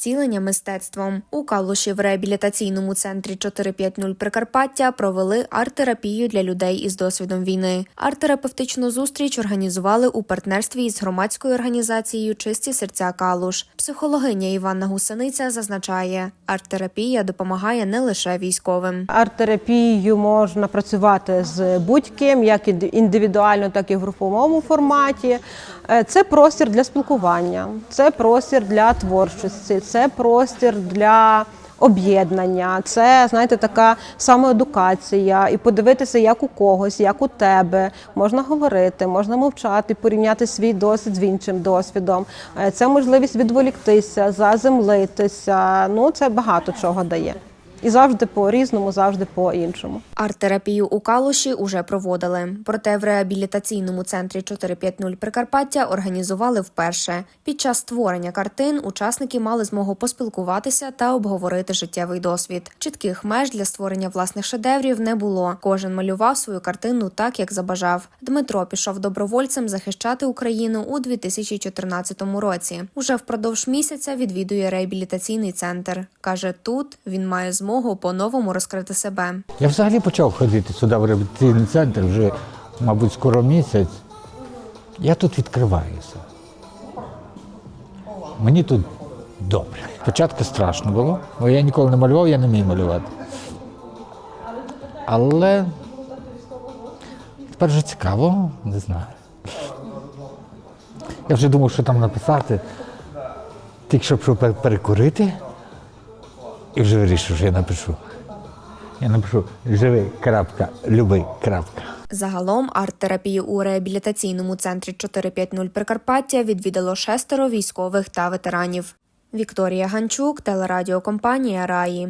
зцілення мистецтвом. У Калуші в реабілітаційному центрі 450 Прикарпаття провели арт-терапію для людей із досвідом війни. Арт-терапевтичну зустріч організували у партнерстві із громадською організацією Чисті серця Калуш. Психологиня Іванна Гусениця зазначає, арт-терапія допомагає не лише військовим. Арт-терапією можна працювати з будь-ким, як індивідуально, так і в груповому форматі. Е, Це простір для спілкування, це простір для творчості, це простір для об'єднання, це знаєте, така самоедукація, і подивитися, як у когось, як у тебе. Можна говорити, можна мовчати, порівняти свій досвід з іншим досвідом. Е, Це можливість відволіктися, заземлитися. Ну це багато чого дає. І завжди по різному, завжди по іншому. Арт-терапію у Калуші уже проводили. Проте в реабілітаційному центрі 450 Прикарпаття організували вперше. Під час створення картин учасники мали змогу поспілкуватися та обговорити життєвий досвід. Чітких меж для створення власних шедеврів не було. Кожен малював свою картину так, як забажав. Дмитро пішов добровольцем захищати Україну у 2014 році. Уже впродовж місяця відвідує реабілітаційний центр. каже, тут він має змогу по-новому розкрити себе. Я взагалі почав ходити сюди в реабілітаційний центр вже, мабуть, скоро місяць. Я тут відкриваюся. Мені тут добре. Спочатку страшно було, бо я ніколи не малював, я не вмію малювати. Але тепер вже цікаво, не знаю. Я вже думав, що там написати, тільки щоб перекурити, і вже вирішив, що я напишу. Я напишу живий крапка, любий крапка. Загалом арт-терапію у реабілітаційному центрі 450 Прикарпаття відвідало шестеро військових та ветеранів. Вікторія Ганчук, телерадіокомпанія Раї.